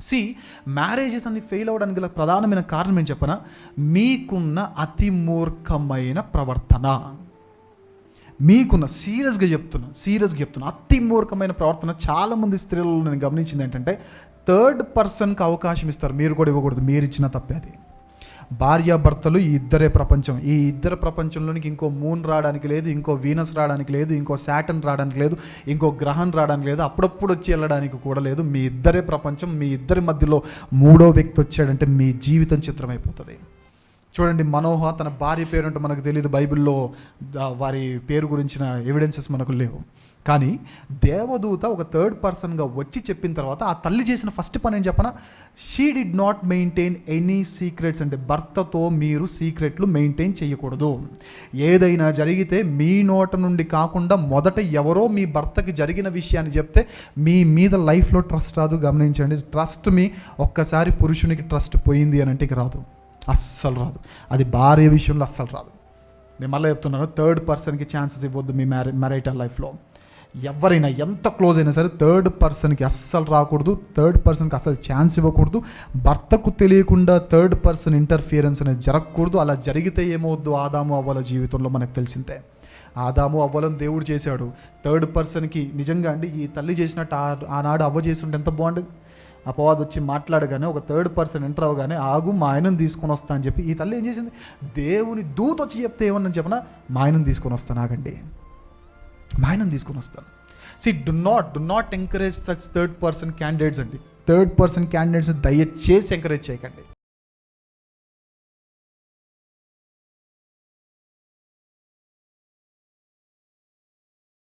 C marriages అన్ని fail అవ్వడానికి గల ప్రధానమైన కారణం ఏం చెప్పనా? మీకున్న అతి మూర్ఖమైన ప్రవర్తన. మీకున్న సీరియస్గా చెప్తున్నా సీరియస్గా చెప్తున్నా అతి మూర్ఖమైన ప్రవర్తన చాలామంది స్త్రీలలో నేను గమనించింది ఏంటంటే థర్డ్ పర్సన్కి అవకాశం ఇస్తారు మీరు కూడా ఇవ్వకూడదు మీరు ఇచ్చిన తప్పే అది. భార్యాభర్తలు ఈ ఇద్దరే ప్రపంచం. ఈ ఇద్దరు ప్రపంచంలోనికి ఇంకో మూన్ రావడానికి లేదు ఇంకో వీనస్ రావడానికి లేదు ఇంకో శాటన్ రావడానికి లేదు ఇంకో గ్రహం రావడానికి లేదు అప్పుడప్పుడు వచ్చి వెళ్ళడానికి కూడా లేదు. మీ ఇద్దరే ప్రపంచం మీ ఇద్దరి మధ్యలో మూడో వ్యక్తి వచ్చాడంటే మీ జీవితం చిత్రమైపోతుంది. చూడండి మనోహ తన భార్య పేరుంటే మనకు తెలియదు బైబిల్లో వారి పేరు గురించిన ఎవిడెన్సెస్ మనకు లేవు. కానీ దేవదూత ఒక థర్డ్ పర్సన్గా వచ్చి చెప్పిన తర్వాత ఆ తల్లి చేసిన ఫస్ట్ పని ఏం చెప్పనా? She did not maintain any secrets అంటే భర్తతో మీరు సీక్రెట్లు మెయింటైన్ చేయకూడదు. ఏదైనా జరిగితే మీ నోట నుండి కాకుండా మొదట ఎవరో మీ భర్తకి జరిగిన విషయాన్ని చెప్తే మీ మీద లైఫ్లో ట్రస్ట్ రాదు. గమనించండి ట్రస్ట్ మీ ఒక్కసారి పురుషునికి ట్రస్ట్ పోయింది అని అంటే రాదు. అస్సలు రాదు. అది భార్య విషయంలో అస్సలు రాదు. నేను మళ్ళీ చెప్తున్నాను థర్డ్ పర్సన్కి ఛాన్సెస్ ఇవ్వద్దు మీ మ్యారే మ్యారైటల్ లైఫ్లో ఎవరైనా ఎంత క్లోజ్ అయినా సరే థర్డ్ పర్సన్కి అస్సలు రాకూడదు థర్డ్ పర్సన్కి అసలు ఛాన్స్ ఇవ్వకూడదు. భర్తకు తెలియకుండా థర్డ్ పర్సన్ ఇంటర్ఫియరెన్స్ అనేది జరగకూడదు. అలా జరిగితే ఏమవుద్దు ఆదాము అవ్వాల జీవితంలో మనకు తెలిసిందే. ఆదాము అవ్వాలని దేవుడు చేశాడు. థర్డ్ పర్సన్కి నిజంగా అండి ఈ తల్లి చేసినట్టు ఆనాడు అవ్వ చేసి ఉంటే ఎంత బాగుండేది? అపవాద్ వచ్చి మాట్లాడగానే ఒక థర్డ్ పర్సన్ ఎంటర్ అవగానే ఆగు మా ఆయనను తీసుకొని వస్తా అని చెప్పి ఈ తల్లి ఏం చేసింది? దేవుని దూత వచ్చి చెప్తే ఏమన్నా చెప్పనా? మా ఆయనను తీసుకొని వస్తాను ఆగండి. మా ఆయనను తీసుకొని వస్తాను. See do not do not encourage such third person candidates అండి. థర్డ్ పర్సన్ క్యాండిడేట్స్ దయచేసి ఎంకరేజ్ చేయకండి.